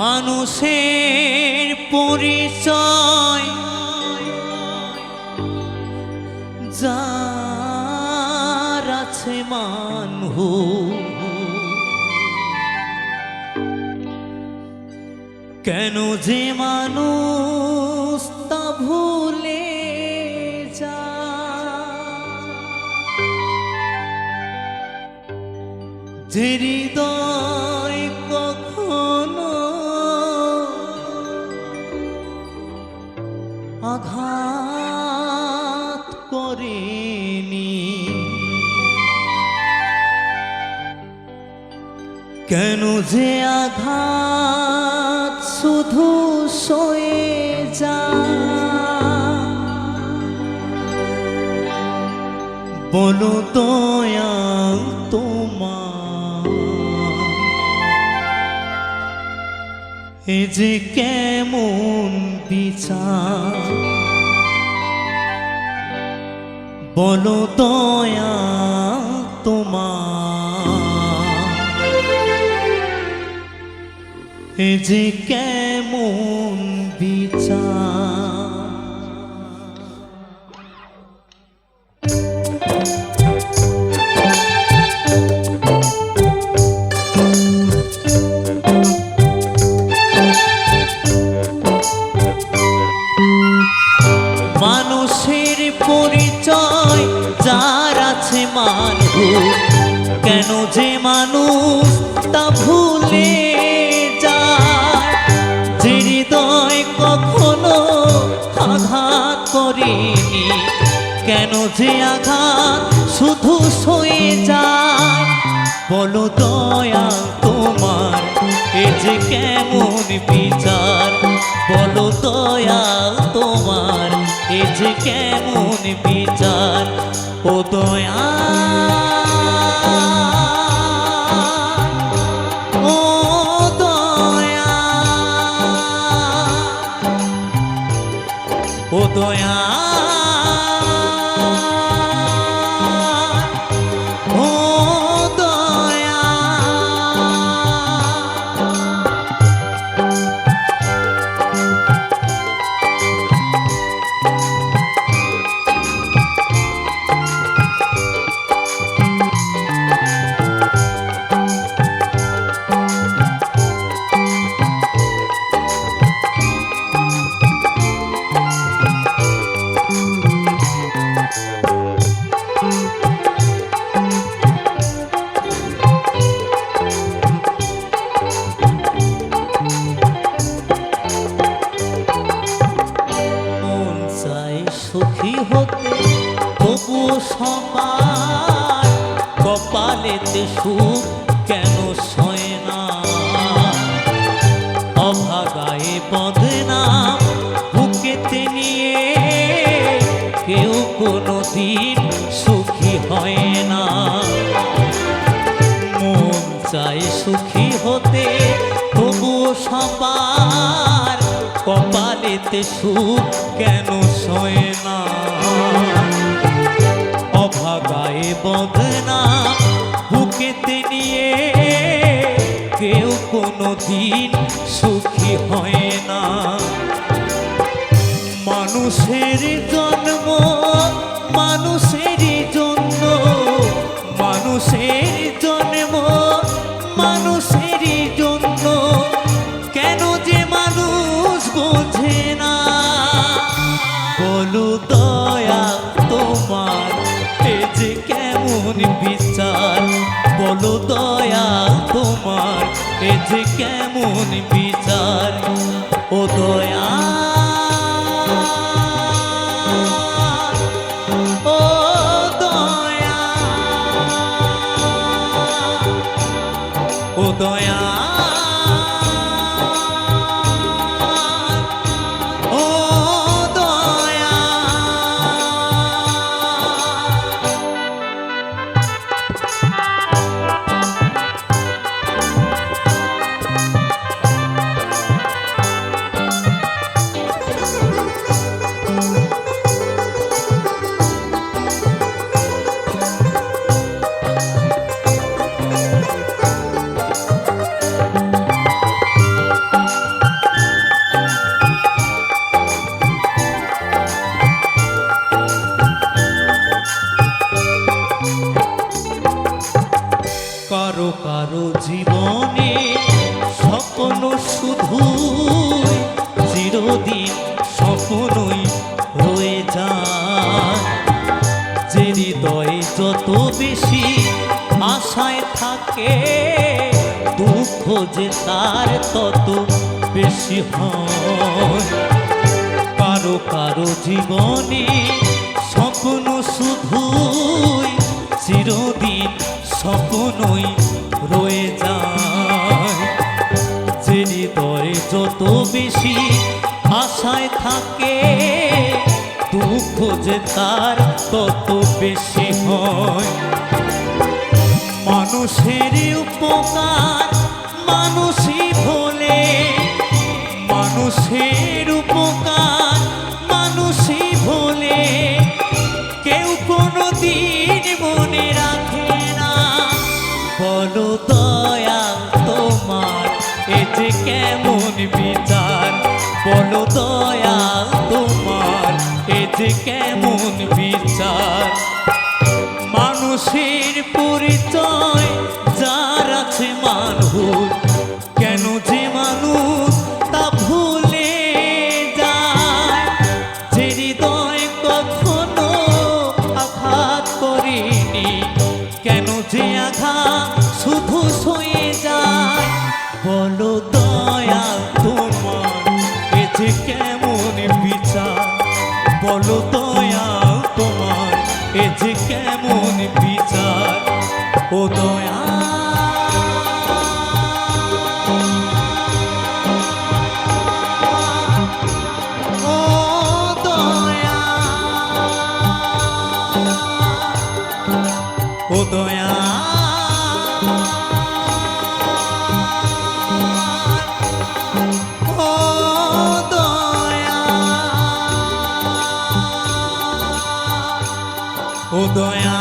মানুষের পরিচয়। যার আছে মানহ কেন যে মানুষ তা ভুলে যা যে হৃদয় আঘাত করেনি। কেন যে আঘাত শুধু সয়ে যা বলো দয়া তোমার, এ যে কেমন বিচার? বলো দয়া তোমার। যে কেমন পরিচয় যার আছে মানুষ কেন যে মানুষ তা ভুলে যায়? যে হৃদয় কখনো আঘাত করেনি, কেন যে আঘাত শুধু সয়ে যায়? বলো দয়া তোমার, এ যে কেমন বিচার। বলো দয়া যে কেমন বিচার? ও দয়া। দয়া। সুখী হতে তবু সবার কপালেতে সুখ কেন সয় না? অভাগায় বদনাম বুকেতে নিয়ে কেউ কোনো দিন কপালেতে সুখ কেন সয় না? অভাগায় বদনা বুকেতে নিয়ে কেউ কোনো দিন সুখী হয় না। মানুষের জন্ম মানুষের জন্য, মানুষের জন্ম মানুষের জন্য। কেন যে মানুষ বোঝে এ কেমন বিচার? ও দয়া থাকে দুঃখ যে তার তত বেশি হয়। কারও কারও জীবনে স্বপ্ন শুধুই চিরদিন স্বপ্নই রয়ে যায়। যে হৃদয়ে যত বেশি আশায় থাকে, দুঃখ যে তার তত বেশি হয়। মানুষের উপকার, মানুষই ভোলে। মানুষের উপকার, মানুষই ভোলে। কেউ কোনো দিন মনে রাখে না। বলো দয়া তোমার, এ যে কেমন বিচার। বলো দয়া তোমার, এ যে কেমন সয়ে যায়। বলো দয়া তোমার, এ যে কেমন বিচার। বলো দয়া তোমার, এ যে কেমন বিচার। ও দয়া। দয়া। 거야.